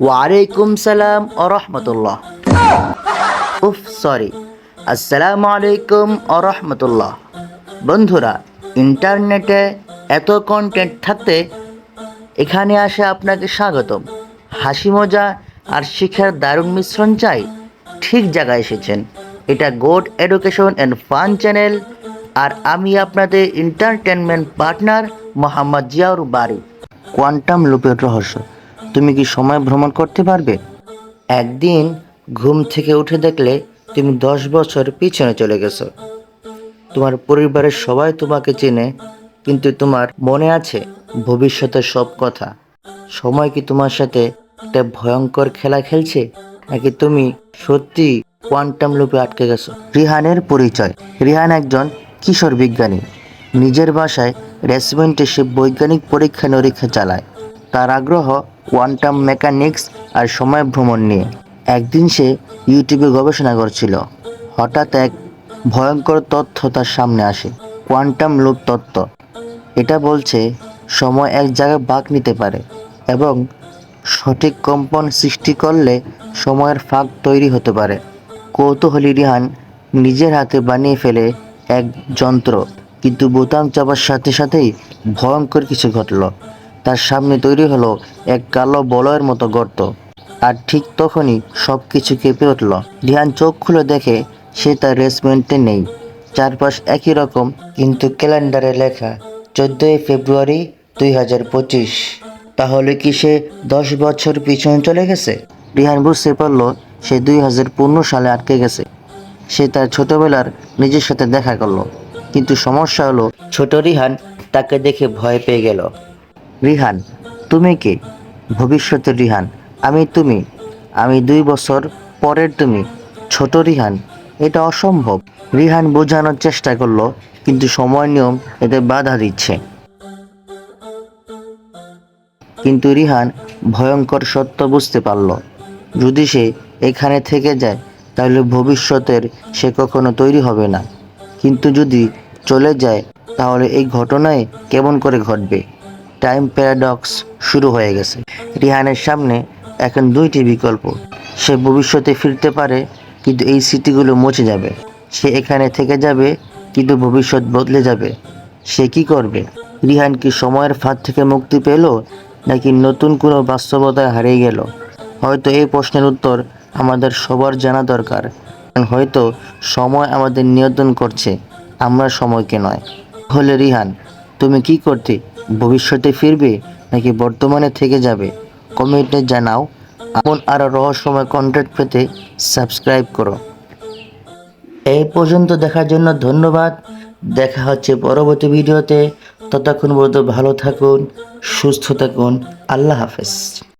ওয়ালাইকুম সালাম ও রহমতুল্লাহ। উফ সরি আসসালামু আলাইকুম ও রহমতুল্লাহ। বন্ধুরা, ইন্টারনেটে এত কন্টেন্ট থাকতে এখানে আসে আপনাকে স্বাগতম। হাসি মজা আর শিক্ষার দারুণ মিশ্রণ চাই ঠিক জায়গায় এসেছেন। এটা good education and fun channel আর আমি আপনাদের entertainment partner Mohammad Ziaur Bari. Quantum লুপের রহস্য। তুমি কি সময় ভ্রমণ করতে পারবে? একদিন ঘুম থেকে উঠে দেখলে তুমি দশ বছর পিছনে চলে গেছো। তোমার পরিবারের সবাই তোমাকে চেনে, কিন্তু তোমার মনে আছে ভবিষ্যতের সব কথা? সময় কি তোমার সাথে একটা ভয়ঙ্কর খেলা খেলছে, নাকি তুমি সত্যি কোয়ান্টাম লুপে আটকে গেছো? রিহানের পরিচয়। রিহান একজন কিশোর বিজ্ঞানী। নিজের বাসায় রেসিমেন্টে সে বৈজ্ঞানিক পরীক্ষা নিরীক্ষা চালায়। তার আগ্রহ কোয়ান্টাম মেকানিক্স আর সময় ভ্রমণ নিয়ে। একদিন সে ইউটিউবে গবেষণা করছিল। হঠাৎ এক ভয়ঙ্কর তথ্য তার সামনে আসে। কোয়ান্টাম লুপ তত্ত্ব। এটা বলছে, সময় এক জায়গায় বাঁক নিতে পারে এবং সঠিক কম্পন সৃষ্টি করলে সময়ের ফাঁক তৈরি হতে পারে। কৌতূহলী রিহান নিজের হাতে বানিয়ে ফেলে এক যন্ত্র, কিন্তু বোতাম চাপার সাথে সাথেই ভয়ঙ্কর কিছু ঘটল। তার সামনে তৈরি হলো এক কালো বলয়ের মতো গর্ত। আর ঠিক তখনই সব কিছু কেঁপে উঠল। রিহান চোখ খুলে দেখে সে তার রেসমেন্টে নেই। চারপাশ একই রকম, কিন্তু ক্যালেন্ডারে লেখা, চোদ্দোই ফেব্রুয়ারি দুই হাজার পঁচিশ। তাহলে কি সে দশ বছর পিছনে চলে গেছে? রিহান বুঝতে পারল সে দুই হাজার পনেরো সালে আটকে গেছে। সে তার ছোটবেলার নিজের সাথে দেখা করল। কিন্তু সমস্যা হলো, ছোট রিহান তাকে দেখে ভয় পেয়ে গেল। রিহান, তুমি কে? ভবিষ্যতের রিহান, আমি তুমি। আমি দুই বছর পরের তুমি, ছোট রিহান। এটা অসম্ভব। রিহান বোঝানোর চেষ্টা করল, কিন্তু সময় নিয়ম এতে বাধা দিচ্ছে। কিন্তু রিহান ভয়ঙ্কর সত্য বুঝতে পারল। যদি সে এখানে থেকে যায়, তাহলে ভবিষ্যতের সে কখনো তৈরি হবে না। কিন্তু যদি চলে যায়, তাহলে এই ঘটনায় কেমন করে ঘটবে? টাইম প্যারাডক্স শুরু হয়ে গেছে। রিহানের সামনে এখন দুইটি বিকল্প। সে ভবিষ্যতে ফিরতে পারে, কিন্তু এই স্মৃতিগুলো মুছে যাবে। সে এখানে থেকে যাবে, কিন্তু ভবিষ্যৎ বদলে যাবে। সে কি করবে? রিহান কি সময়ের ফাঁদ থেকে মুক্তি পেল, নাকি নতুন কোনো বাস্তবতায় হারিয়ে গেল? হয়তো এই প্রশ্নের উত্তর আমাদের সবার জানা দরকার। হয়তো সময় আমাদের নিয়ন্ত্রণ করছে, আমরা সময়কে নয়। হলে রিহান, তুমি কি করতে ভবিষ্যতে ফিরবে নাকি বর্তমানে থেকে যাবে? কমেন্টে জানাও। এমন আরও রহস্যময় কন্টেন্ট পেতে সাবস্ক্রাইব করো। এই পর্যন্ত দেখার জন্য ধন্যবাদ। দেখা হচ্ছে পরবর্তী ভিডিওতে। ততক্ষণ পর্যন্ত ভালো থাকুন, সুস্থ থাকুন। আল্লাহ হাফেজ।